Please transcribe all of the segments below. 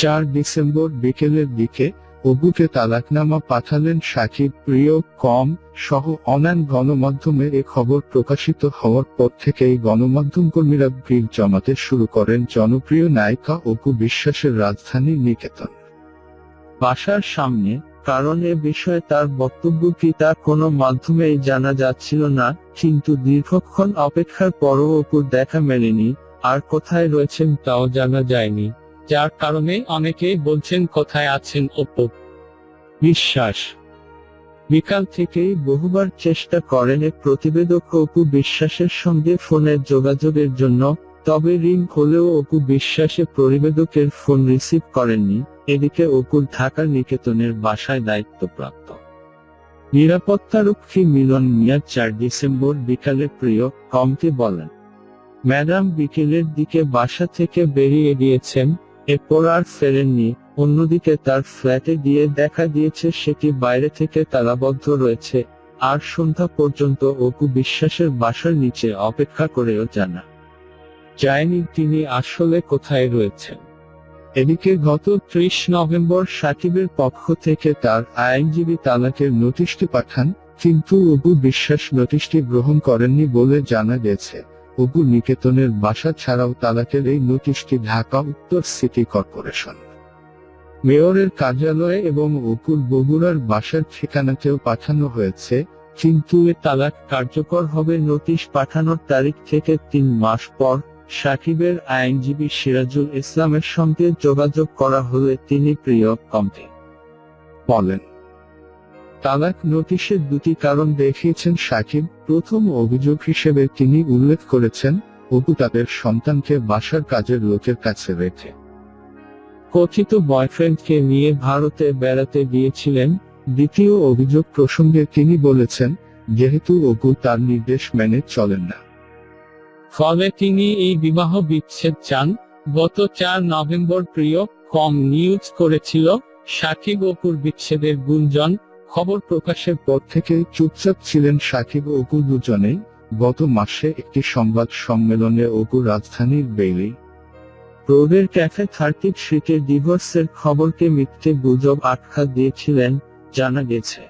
চার ডিসেম্বর বিকেলের দিকে অবুকে তালাকনামা পাঠালেন সাকিব, প্রিয়, কম, সহ অন্যান্য গণমাধ্যমে এ খবর প্রকাশিত হওয়ার পর থেকেই গণমাধ্যম কর্মীরা ভিড় জমাতে শুরু করেন জনপ্রিয় নায়িকা অপু বিশ্বাসের রাজধানী নিকেতন। বাসার সামনে কারণ এ বিষয়ে তার বক্তব্য কি তা কোনো মাধ্যমেই জানা যাচ্ছিল না, কিন্তু দীর্ঘক্ষণ অপেক্ষার পরও অপুর দেখা মেলেনি, আর কোথায় রয়েছেন তাও জানা যায়নি। যার কারণে অনেকেই বলছেন, কোথায় আছেন অপু? বিশ্বাস। বিকাল থেকেই বহুবার চেষ্টা করেন প্রতিবেদক অপু বিশ্বাসের সঙ্গে ফোনে যোগাযোগের জন্য, তবে রিং হলেও অপু বিশ্বাসে পরিবেদকের ফোন রিসিভ করেননি। এদিকে অপুর ঢাকা নিকেতনের বাসায় দায়িত্বপ্রাপ্ত। নিরাপত্তারক্ষী মিলন মিয়া চার ডিসেম্বর বিকালে প্রিয় কমকে বলেন, ম্যাডাম বিকেলের দিকে বাসা থেকে বেরিয়ে গিয়েছেন এরপর আর ফেরেননি। অন্যদিকে তার ফ্ল্যাটে গিয়ে দেখা দিয়েছে সেটি বাইরে থেকে তালাবদ্ধ রয়েছে। আর সন্ধ্যা পর্যন্ত অপু বিশ্বাসের বাসার নিচে অপেক্ষা করেও জানা। যায়নি তিনি আসলে কোথায় রয়েছেন। এদিকে গত ত্রিশ নভেম্বর সাকিবের পক্ষ থেকে তার আইনজীবী তালাকের নোটিশটি পাঠান, কিন্তু অপু বিশ্বাস নোটিশটি গ্রহণ করেননি বলে জানা গেছে। অপু নিকেতনের বাসা ছাড়াও তালাকের এই নোটিশটি ঢাকা উত্তর সিটি কর্পোরেশন। মেয়রের কার্যালয়ে এবং অপুর বগুড়ার বাসার ঠিকানাতেও পাঠানো হয়েছে, কিন্তু এ তালাক কার্যকর হবে নোটিশ পাঠানোর তারিখ থেকে তিন মাস পর, সাকিবের আইনজীবী সিরাজুল ইসলামের সঙ্গে যোগাযোগ করা হলে তিনি প্রিয় কমকে বলেন তালাক নোটিশের দুটি কারণ দেখিয়েছেন সাকিব। প্রথম অভিযোগ হিসেবে তিনি উল্লেখ করেছেন, অপু তাদের সন্তানকে বাসার কাজের লোকের কাছে রেখে। কথিত বয়ফ্রেন্ডকে নিয়ে ভারতে বেড়াতে গিয়েছিলেন। দ্বিতীয় অভিযোগ প্রসঙ্গে তিনি বলেছেন, যেহেতু অপু তার নির্দেশ মেনে চলেন না। ফলে তিনি এই বিবাহ বিচ্ছেদ চান। গত চার নভেম্বর প্রিয়, কম নিউজ করেছিল, সাকিব অপুর বিচ্ছেদের গুঞ্জন খবর প্রকাশের পর থেকে চুপচাপ ছিলেন সাকিব অপু দুজনেই। গত মাসে একটি সংবাদ সম্মেলনে অপু রাজধানীর বেইলি রোডের ক্যাফে থার্টি থ্রিতে ডিভোর্সের খবরকে মিথ্যে গুজব আটকা দিয়েছিলেন, জানা গেছে।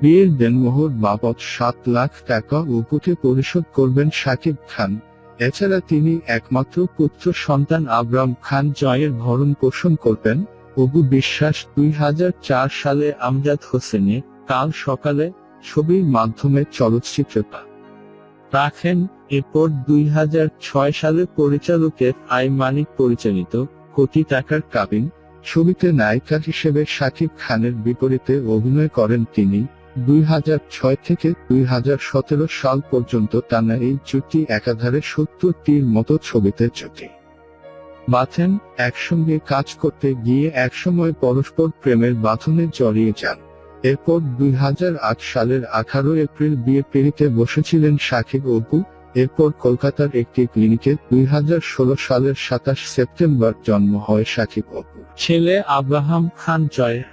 বিয়ের দেনমোহর বাবদ সাত লাখ টাকা অপুকে পরিশোধ করবেন সাকিব খান। এছাড়া তিনি একমাত্র পুত্র সন্তান আবরাম খান জয়ের ভরণ পোষণ করবেন। অবু বিশ্বাস, দুই হাজার চার সালে আমজাদ হোসেনে কাল সকালে ছবির মাধ্যমে চলচ্চিত্রে পা রাখেন। এরপর দুই সালে পরিচালকের আই মানিক পরিচালিত কোটি টাকার কাবিন, ছবিতে নায়িকা হিসেবে শাকিব খানের বিপরীতে অভিনয় করেন তিনি। দুই হাজার ছয় থেকে দুই হাজার সতেরো সাল পর্যন্ত টানা এই জুটি একাধারে সত্তরটির মতো ছবিতে জুটি বাথেন একসঙ্গে কাজ করতে গিয়ে একসময় পরস্পর প্রেমের বাঁধনে জড়িয়ে যান। এরপর দুই হাজার আট সালের আঠারো এপ্রিল বিয়ে পেরিতে বসেছিলেন শাকিব অপু। এরপর কলকাতার একটি ক্লিনিকে দুই হাজার ষোলো সালের সাতাশ সেপ্টেম্বর জন্ম হয় শাকিব অপু। ছেলে আব্রাহাম খান জয়ের